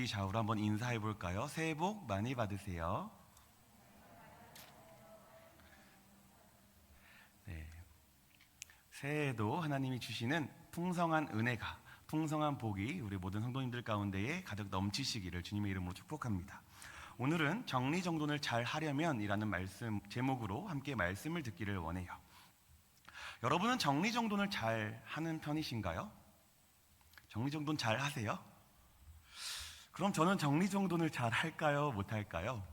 앞뒤 좌우로 한번 인사해 볼까요? 새해 복 많이 받으세요. 네. 새해에도 하나님이 주시는 풍성한 은혜가 풍성한 복이 우리 모든 성도님들 가운데에 가득 넘치시기를 주님의 이름으로 축복합니다. 오늘은 정리정돈을 잘 하려면이라는 말씀 제목으로 함께 말씀을 듣기를 원해요. 여러분은 정리정돈을 잘 하는 편이신가요? 정리정돈 잘 하세요? 그럼 저는 정리정돈을 잘 할까요? 못 할까요?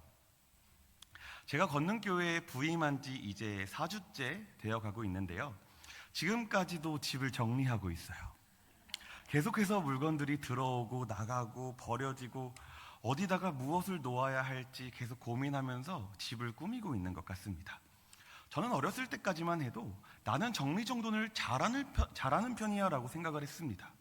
제가 걷는교회에 부임한 지 이제 4주째 되어 가고 있는데요. 지금까지도 집을 정리하고 있어요. 계속해서 물건들이 들어오고 나가고 버려지고 어디다가 무엇을 놓아야 할지 계속 고민하면서 집을 꾸미고 있는 것 같습니다. 저는 어렸을 때까지만 해도 나는 정리정돈을 잘하는, 편, 잘하는 편이야 라고 생각을 했습니다.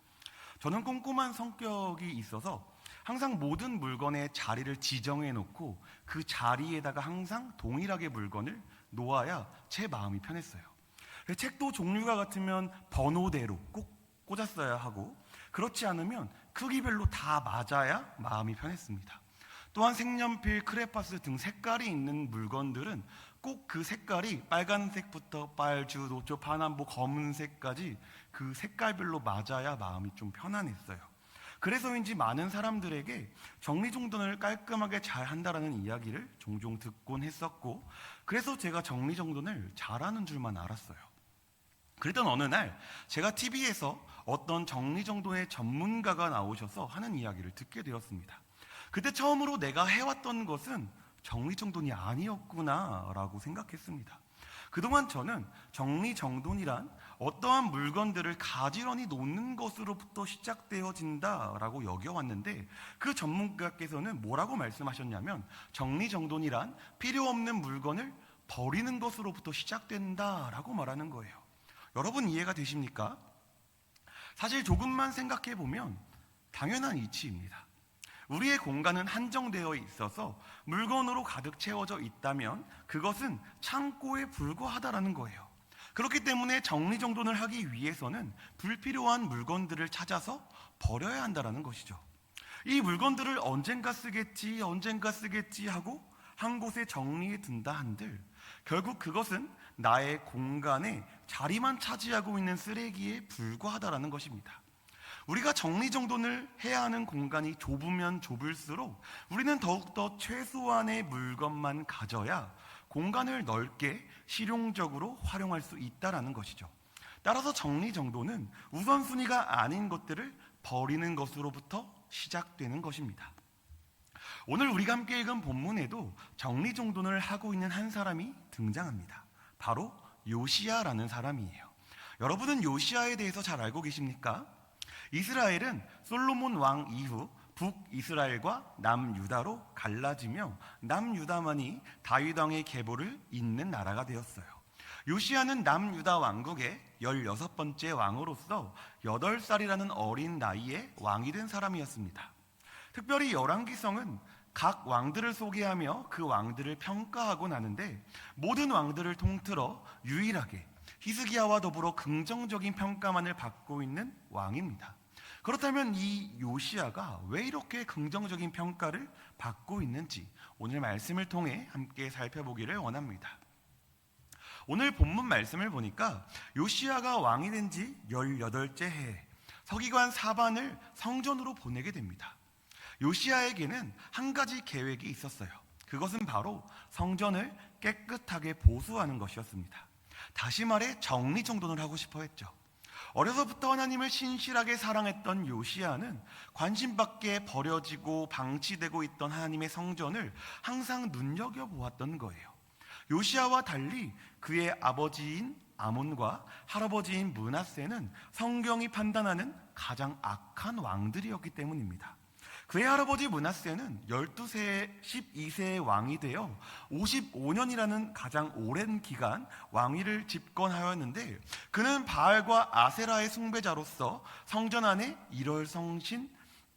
저는 꼼꼼한 성격이 있어서 항상 모든 물건의 자리를 지정해 놓고 그 자리에다가 항상 동일하게 물건을 놓아야 제 마음이 편했어요. 책도 종류가 같으면 번호대로 꼭 꽂았어야 하고 그렇지 않으면 크기별로 다 맞아야 마음이 편했습니다. 또한 색연필, 크레파스 등 색깔이 있는 물건들은 꼭 그 색깔이 빨간색부터 빨주, 노초, 파남보, 검은색까지 그 색깔별로 맞아야 마음이 좀 편안했어요. 그래서인지 많은 사람들에게 정리정돈을 깔끔하게 잘 한다라는 이야기를 종종 듣곤 했었고, 그래서 제가 정리정돈을 잘하는 줄만 알았어요. 그랬던 어느 날 제가 TV에서 어떤 정리정돈의 전문가가 나오셔서 하는 이야기를 듣게 되었습니다. 그때 처음으로 내가 해왔던 것은 정리정돈이 아니었구나라고 생각했습니다. 그동안 저는 정리정돈이란 어떠한 물건들을 가지런히 놓는 것으로부터 시작되어진다라고 여겨왔는데 그 전문가께서는 뭐라고 말씀하셨냐면 정리정돈이란 필요 없는 물건을 버리는 것으로부터 시작된다라고 말하는 거예요. 여러분 이해가 되십니까? 사실 조금만 생각해 보면 당연한 이치입니다. 우리의 공간은 한정되어 있어서 물건으로 가득 채워져 있다면 그것은 창고에 불과하다라는 거예요. 그렇기 때문에 정리정돈을 하기 위해서는 불필요한 물건들을 찾아서 버려야 한다라는 것이죠. 이 물건들을 언젠가 쓰겠지, 언젠가 쓰겠지 하고 한 곳에 정리해 둔다 한들 결국 그것은 나의 공간에 자리만 차지하고 있는 쓰레기에 불과하다라는 것입니다. 우리가 정리정돈을 해야 하는 공간이 좁으면 좁을수록 우리는 더욱더 최소한의 물건만 가져야 공간을 넓게 실용적으로 활용할 수 있다라는 것이죠. 따라서 정리정돈은 우선순위가 아닌 것들을 버리는 것으로부터 시작되는 것입니다. 오늘 우리가 함께 읽은 본문에도 정리정돈을 하고 있는 한 사람이 등장합니다. 바로 요시야라는 사람이에요. 여러분은 요시야에 대해서 잘 알고 계십니까? 이스라엘은 솔로몬 왕 이후 북이스라엘과 남유다로 갈라지며 남유다만이 다윗 왕의 계보를 잇는 나라가 되었어요. 요시야는 남유다 왕국의 16번째 왕으로서 8살이라는 어린 나이에 왕이 된 사람이었습니다. 특별히 열왕기성은 각 왕들을 소개하며 그 왕들을 평가하고 나는데 모든 왕들을 통틀어 유일하게 히스기야와 더불어 긍정적인 평가만을 받고 있는 왕입니다. 그렇다면 이 요시아가 왜 이렇게 긍정적인 평가를 받고 있는지 오늘 말씀을 통해 함께 살펴보기를 원합니다. 오늘 본문 말씀을 보니까 요시아가 왕이 된 지 18째 해에 서기관 사반을 성전으로 보내게 됩니다. 요시아에게는 한 가지 계획이 있었어요. 그것은 바로 성전을 깨끗하게 보수하는 것이었습니다. 다시 말해 정리 정돈을 하고 싶어 했죠. 어려서부터 하나님을 신실하게 사랑했던 요시아는 관심 밖에 버려지고 방치되고 있던 하나님의 성전을 항상 눈여겨 보았던 거예요. 요시아와 달리 그의 아버지인 아몬과 할아버지인 문하세는 성경이 판단하는 가장 악한 왕들이었기 때문입니다. 그의 할아버지 문하세는 12세, 12세의 왕이 되어 55년이라는 가장 오랜 기간 왕위를 집권하였는데 그는 바알과 아세라의 숭배자로서 성전 안에 일월성신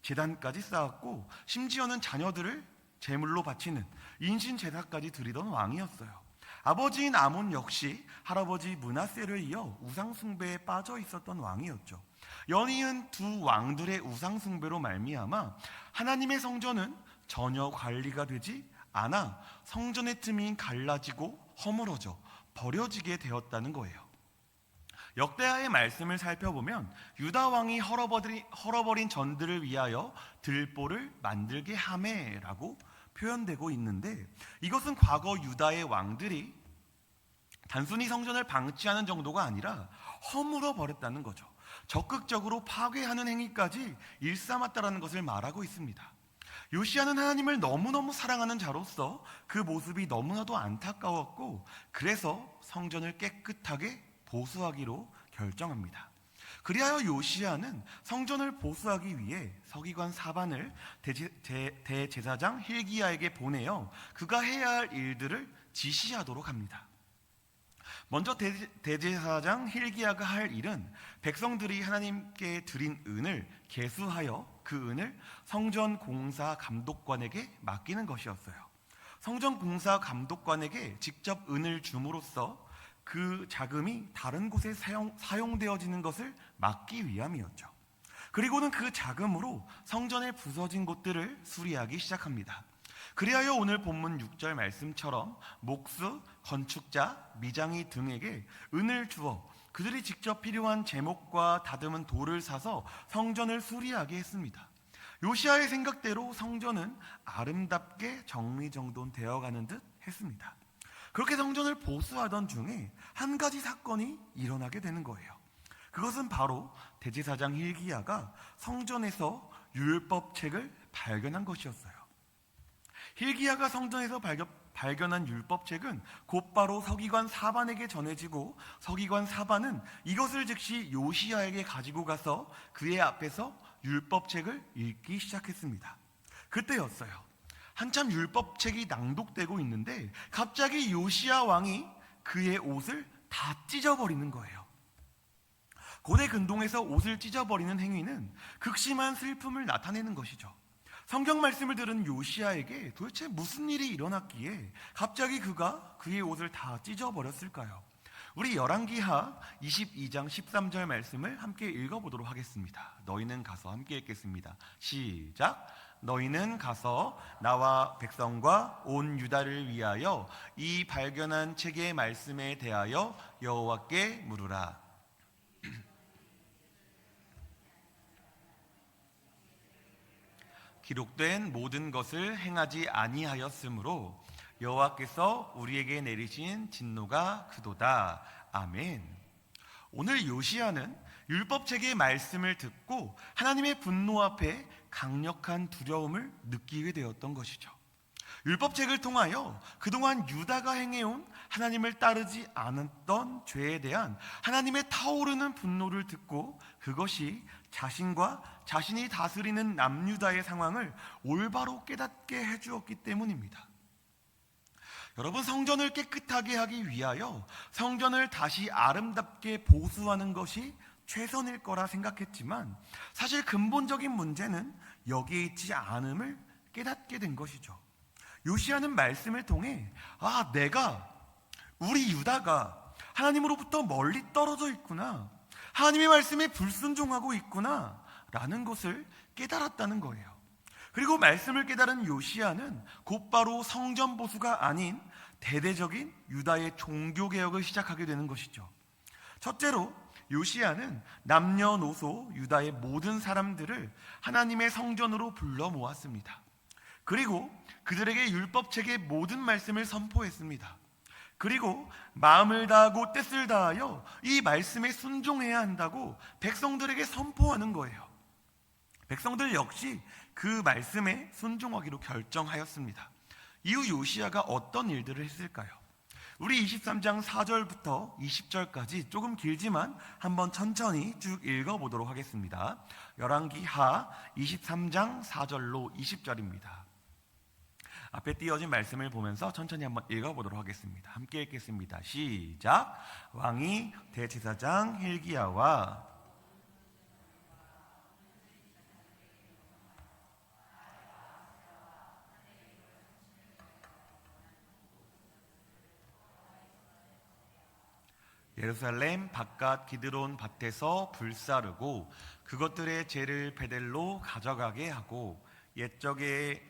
재단까지 쌓았고 심지어는 자녀들을 제물로 바치는 인신 제사까지 드리던 왕이었어요. 아버지인 아몬 역시 할아버지 문하세를 이어 우상 숭배에 빠져 있었던 왕이었죠. 연이은 두 왕들의 우상 숭배로 말미암아 하나님의 성전은 전혀 관리가 되지 않아 성전의 틈이 갈라지고 허물어져 버려지게 되었다는 거예요. 역대하의 말씀을 살펴보면 유다 왕이 헐어버린, 전들을 위하여 들보를 만들게 하매라고 표현되고 있는데 이것은 과거 유다의 왕들이 단순히 성전을 방치하는 정도가 아니라 허물어 버렸다는 거죠. 적극적으로 파괴하는 행위까지 일삼았다라는 것을 말하고 있습니다. 요시아는 하나님을 너무너무 사랑하는 자로서 그 모습이 너무나도 안타까웠고 그래서 성전을 깨끗하게 보수하기로 결정합니다. 그리하여 요시아는 성전을 보수하기 위해 서기관 사반을 대제, 대제사장 힐기야에게 보내어 그가 해야 할 일들을 지시하도록 합니다. 먼저 대제사장 힐기야가 할 일은 백성들이 하나님께 드린 은을 계수하여 그 은을 성전 공사 감독관에게 맡기는 것이었어요. 성전 공사 감독관에게 직접 은을 줌으로써 그 자금이 다른 곳에 사용, 사용되어지는 것을 막기 위함이었죠. 그리고는 그 자금으로 성전의 부서진 곳들을 수리하기 시작합니다. 그리하여 오늘 본문 6절 말씀처럼 목수, 건축자, 미장이 등에게 은을 주어 그들이 직접 필요한 제목과 다듬은 돌을 사서 성전을 수리하게 했습니다. 요시아의 생각대로 성전은 아름답게 정리정돈 되어 가는 듯 했습니다. 그렇게 성전을 보수하던 중에 한 가지 사건이 일어나게 되는 거예요. 그것은 바로 대제사장 힐기야가 성전에서 율법책을 발견한 것이었어요. 힐기야가 성전에서 발견, 발견 한 율법책은 곧바로 서기관 사반에게 전해지고 서기관 사반은 이것을 즉시 요시야에게 가지고 가서 그의 앞에서 율법책을 읽기 시작했습니다. 그때였어요. 한참 율법책이 낭독되고 있는데 갑자기 요시야 왕이 그의 옷을 다 찢어버리는 거예요. 고대 근동에서 옷을 찢어버리는 행위는 극심한 슬픔을 나타내는 것이죠. 성경 말씀을 들은 요시아에게 도대체 무슨 일이 일어났기에 갑자기 그가 그의 옷을 다 찢어버렸을까요? 우리 열왕기하 22장 13절 말씀을 함께 읽어보도록 하겠습니다. 너희는 가서 함께 읽겠습니다. 시작. 너희는 가서 나와 백성과 온 유다를 위하여 이 발견한 책의 말씀에 대하여 여호와께 물으라. 기록된 모든 것을 행하지 아니하였으므로 여호와께서 우리에게 내리신 진노가 그도다. 아멘. 오늘 요시아는 율법책의 말씀을 듣고 하나님의 분노 앞에 강력한 두려움을 느끼게 되었던 것이죠. 율법책을 통하여 그동안 유다가 행해온 하나님을 따르지 않았던 죄에 대한 하나님의 타오르는 분노를 듣고 그것이 자신과 자신이 다스리는 남유다의 상황을 올바로 깨닫게 해주었기 때문입니다. 여러분 성전을 깨끗하게 하기 위하여 성전을 다시 아름답게 보수하는 것이 최선일 거라 생각했지만 사실 근본적인 문제는 여기에 있지 않음을 깨닫게 된 것이죠. 요시아는 말씀을 통해 아 내가 우리 유다가 하나님으로부터 멀리 떨어져 있구나. 하나님의 말씀에 불순종하고 있구나. 라는 것을 깨달았다는 거예요. 그리고 말씀을 깨달은 요시아는 곧바로 성전 보수가 아닌 대대적인 유다의 종교 개혁을 시작하게 되는 것이죠. 첫째로 요시아는 남녀노소 유다의 모든 사람들을 하나님의 성전으로 불러 모았습니다. 그리고 그들에게 율법책의 모든 말씀을 선포했습니다. 그리고 마음을 다하고 뜻을 다하여 이 말씀에 순종해야 한다고 백성들에게 선포하는 거예요. 백성들 역시 그 말씀에 순종하기로 결정하였습니다. 이후 요시아가 어떤 일들을 했을까요? 우리 23장 4절부터 20절까지 조금 길지만 한번 천천히 쭉 읽어 보도록 하겠습니다. 열왕기하 23장 4절로 20절입니다. 앞에 띄어진 말씀을 보면서 천천히 한번 읽어보도록 하겠습니다. 함께 읽겠습니다. 시작. 왕이 대제사장 힐기야와 예루살렘 바깥 기드론 밭에서 불사르고 그것들의 죄를 베델로 가져가게 하고 옛적에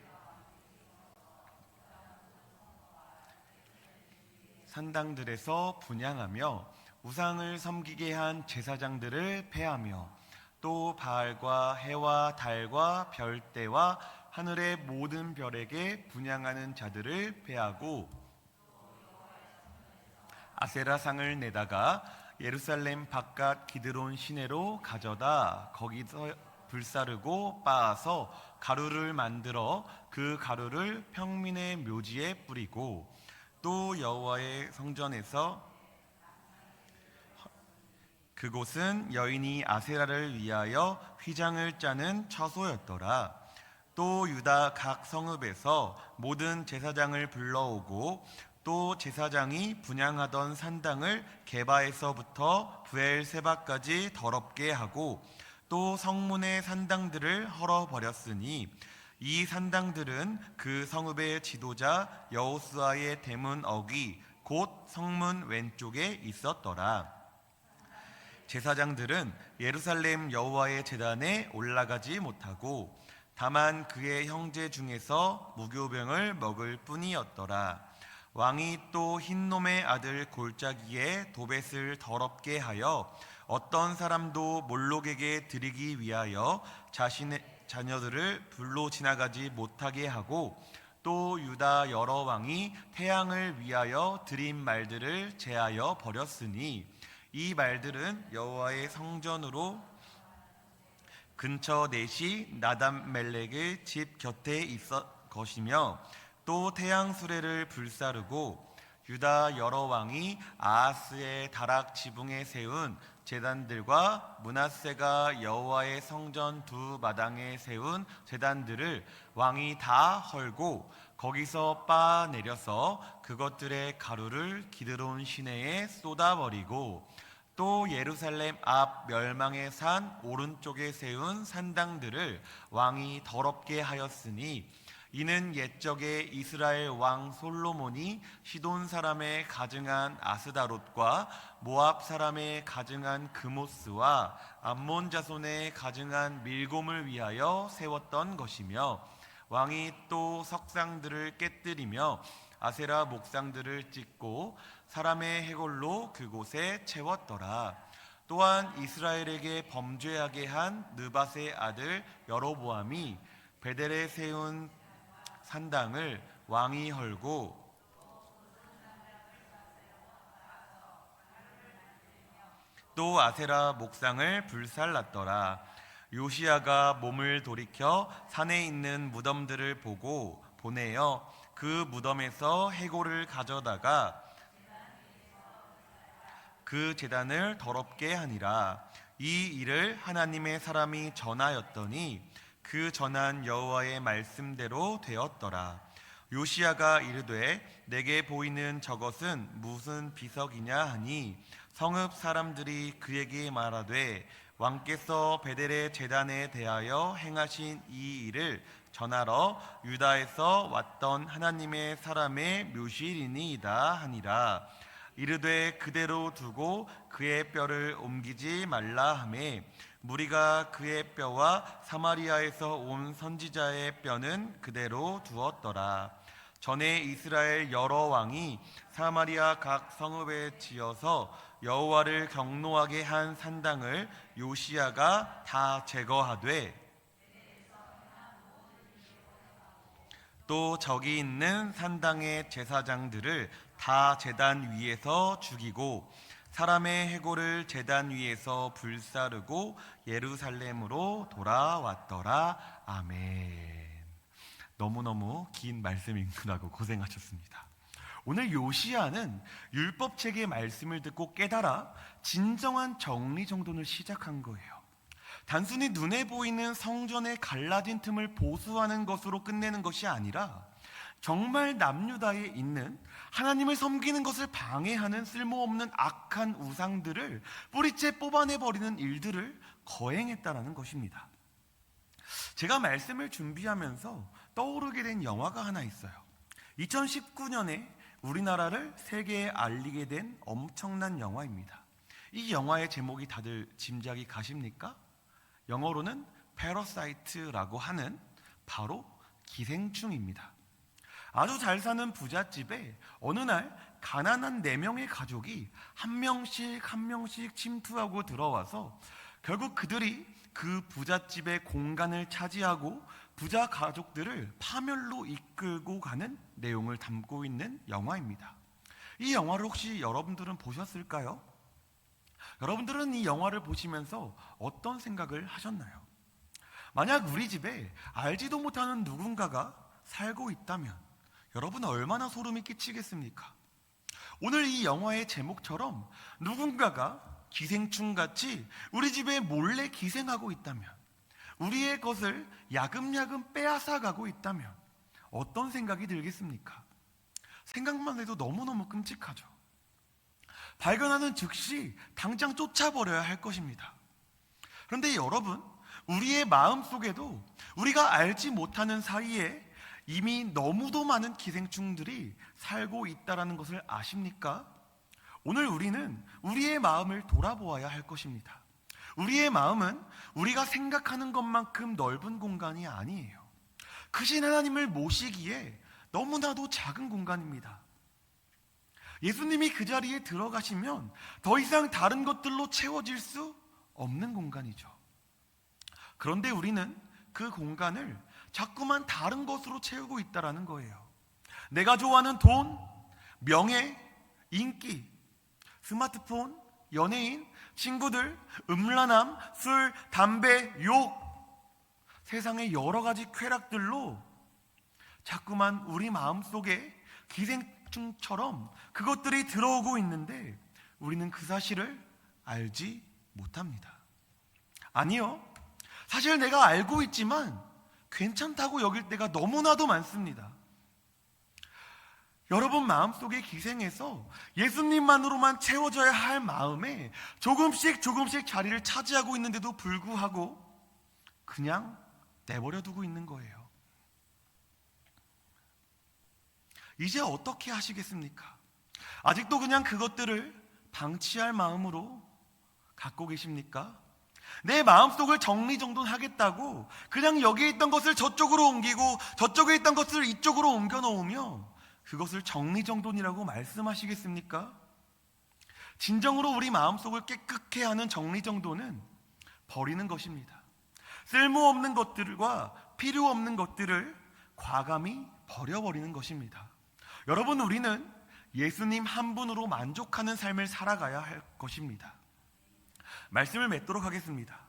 산당들에서 분양하며 우상을 섬기게 한 제사장들을 패하며 또 바알과 해와 달과 별대와 하늘의 모든 별에게 분양하는 자들을 패하고 아세라상을 내다가 예루살렘 바깥 기드론 시내로 가져다 거기서 불사르고 빻아서 가루를 만들어 그 가루를 평민의 묘지에 뿌리고 또 여호와의 성전에서 그곳은 여인이 아세라를 위하여 휘장을 짜는 처소였더라. 또 유다 각 성읍에서 모든 제사장을 불러오고 또 제사장이 분양하던 산당을 게바에서부터 부엘세바까지 더럽게 하고 또 성문의 산당들을 헐어 버렸으니 이 산당들은 그 성읍의 지도자 여호수아의 대문 어귀 곧 성문 왼쪽에 있었더라. 제사장들은 예루살렘 여호와의 제단에 올라가지 못하고 다만 그의 형제 중에서 무교병을 먹을 뿐이었더라. 왕이 또 흰놈의 아들 골짜기에 도벳을 더럽게 하여 어떤 사람도 몰록에게 드리기 위하여 자신의 자녀들을 불로 지나가지 못하게 하고 또 유다 여러 왕이 태양을 위하여 드린 말들을 제하여 버렸으니 이 말들은 여호와의 성전으로 근처 넷이 나담 멜렉의 집 곁에 있었 것이며 또 태양 수레를 불사르고 유다 여러 왕이 아하스의 다락 지붕에 세운 제단들과 문하세가 여호와의 성전 두 마당에 세운 제단들을 왕이 다 헐고 거기서 빻아 내려서 그것들의 가루를 기드론 시내에 쏟아버리고 또 예루살렘 앞 멸망의 산 오른쪽에 세운 산당들을 왕이 더럽게 하였으니 이는 옛적에 이스라엘 왕 솔로몬이 시돈 사람의 가증한 아스다롯과 모압 사람의 가증한 그모스와 암몬 자손의 가증한 밀곰을 위하여 세웠던 것이며 왕이 또 석상들을 깨뜨리며 아세라 목상들을 찍고 사람의 해골로 그곳에 채웠더라. 또한 이스라엘에게 범죄하게 한 느밧의 아들 여로보암이 베델에 세운 산당을 왕이 헐고 또 아세라 목상을 불살랐더라. 요시아가 몸을 돌이켜 산에 있는 무덤들을 보고 보내어 그 무덤에서 해골을 가져다가 그 제단을 더럽게 하니라. 이 일을 하나님의 사람이 전하였더니 그 전한 여호와의 말씀대로 되었더라. 요시아가 이르되 내게 보이는 저것은 무슨 비석이냐 하니 성읍 사람들이 그에게 말하되 왕께서 베델의 제단에 대하여 행하신 이 일을 전하러 유다에서 왔던 하나님의 사람의 묘실이니이다 하니라 이르되 그대로 두고 그의 뼈를 옮기지 말라 하매 무리가 그의 뼈와 사마리아에서 온 선지자의 뼈는 그대로 두었더라. 전에 이스라엘 여러 왕이 사마리아 각 성읍에 지어서 여호와를 경노하게 한 산당을 요시야가 다 제거하되 또 저기 있는 산당의 제사장들을 다 제단 위에서 죽이고 사람의 해골을 제단 위에서 불사르고 예루살렘으로 돌아왔더라. 아멘. 너무너무 긴 말씀이구나고 고생하셨습니다. 오늘 요시아는 율법책의 말씀을 듣고 깨달아 진정한 정리 정돈을 시작한 거예요. 단순히 눈에 보이는 성전의 갈라진 틈을 보수하는 것으로 끝내는 것이 아니라 정말 남유다에 있는 하나님을 섬기는 것을 방해하는 쓸모없는 악한 우상들을 뿌리째 뽑아내 버리는 일들을 거행했다라는 것입니다. 제가 말씀을 준비하면서 떠오르게 된 영화가 하나 있어요. 2019년에 우리나라를 세계에 알리게 된 엄청난 영화입니다. 이 영화의 제목이 다들 짐작이 가십니까? 영어로는 패러사이트라고 하는 바로 기생충입니다. 아주 잘 사는 부잣집에 어느 날 가난한 네 명의 가족이 한 명씩 한 명씩 침투하고 들어와서 결국 그들이 그 부잣집의 공간을 차지하고 부자 가족들을 파멸로 이끌고 가는 내용을 담고 있는 영화입니다. 이 영화를 혹시 여러분들은 보셨을까요? 여러분들은 이 영화를 보시면서 어떤 생각을 하셨나요? 만약 우리 집에 알지도 못하는 누군가가 살고 있다면 여러분 얼마나 소름이 끼치겠습니까? 오늘 이 영화의 제목처럼 누군가가 기생충 같이 우리 집에 몰래 기생하고 있다면 우리의 것을 야금야금 빼앗아 가고 있다면 어떤 생각이 들겠습니까? 생각만 해도 너무너무 끔찍하죠. 발견하는 즉시 당장 쫓아버려야 할 것입니다. 그런데 여러분, 우리의 마음 속에도 우리가 알지 못하는 사이에 이미 너무도 많은 기생충들이 살고 있다라는 것을 아십니까? 오늘 우리는 우리의 마음을 돌아보아야 할 것입니다. 우리의 마음은 우리가 생각하는 것만큼 넓은 공간이 아니에요. 크신 하나님을 모시기에 너무나도 작은 공간입니다. 예수님이 그 자리에 들어가시면 더 이상 다른 것들로 채워질 수 없는 공간이죠. 그런데 우리는 그 공간을 자꾸만 다른 것으로 채우고 있다라는 거예요. 내가 좋아하는 돈, 명예, 인기, 스마트폰, 연예인, 친구들, 음란함, 술, 담배, 욕, 세상의 여러 가지 쾌락들로 자꾸만 우리 마음 속에 기생충처럼 그것들이 들어오고 있는데 우리는 그 사실을 알지 못합니다. 아니요. 사실 내가 알고 있지만 괜찮다고 여길 때가 너무나도 많습니다. 여러분 마음속에 기생해서 예수님만으로만 채워져야 할 마음에 조금씩 조금씩 자리를 차지하고 있는데도 불구하고 그냥 내버려 두고 있는 거예요. 이제 어떻게 하시겠습니까? 아직도 그냥 그것들을 방치할 마음으로 갖고 계십니까? 내 마음속을 정리정돈하겠다고 그냥 여기에 있던 것을 저쪽으로 옮기고 저쪽에 있던 것을 이쪽으로 옮겨 놓으며 그것을 정리정돈이라고 말씀하시겠습니까? 진정으로 우리 마음속을 깨끗해 하는 정리정돈은 버리는 것입니다. 쓸모없는 것들과 필요 없는 것들을 과감히 버려버리는 것입니다. 여러분, 우리는 예수님 한 분으로 만족하는 삶을 살아가야 할 것입니다. 말씀을 맺도록 하겠습니다.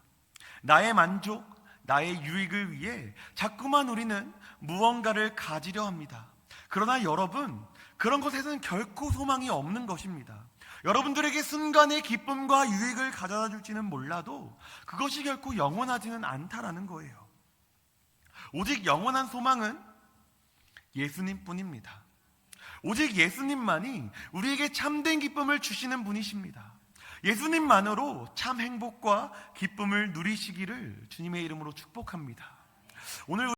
나의 만족, 나의 유익을 위해 자꾸만 우리는 무언가를 가지려 합니다. 그러나 여러분, 그런 것에서는 결코 소망이 없는 것입니다. 여러분들에게 순간의 기쁨과 유익을 가져다 줄지는 몰라도 그것이 결코 영원하지는 않다라는 거예요. 오직 영원한 소망은 예수님 뿐입니다. 오직 예수님만이 우리에게 참된 기쁨을 주시는 분이십니다. 예수님만으로 참 행복과 기쁨을 누리시기를 주님의 이름으로 축복합니다. 오늘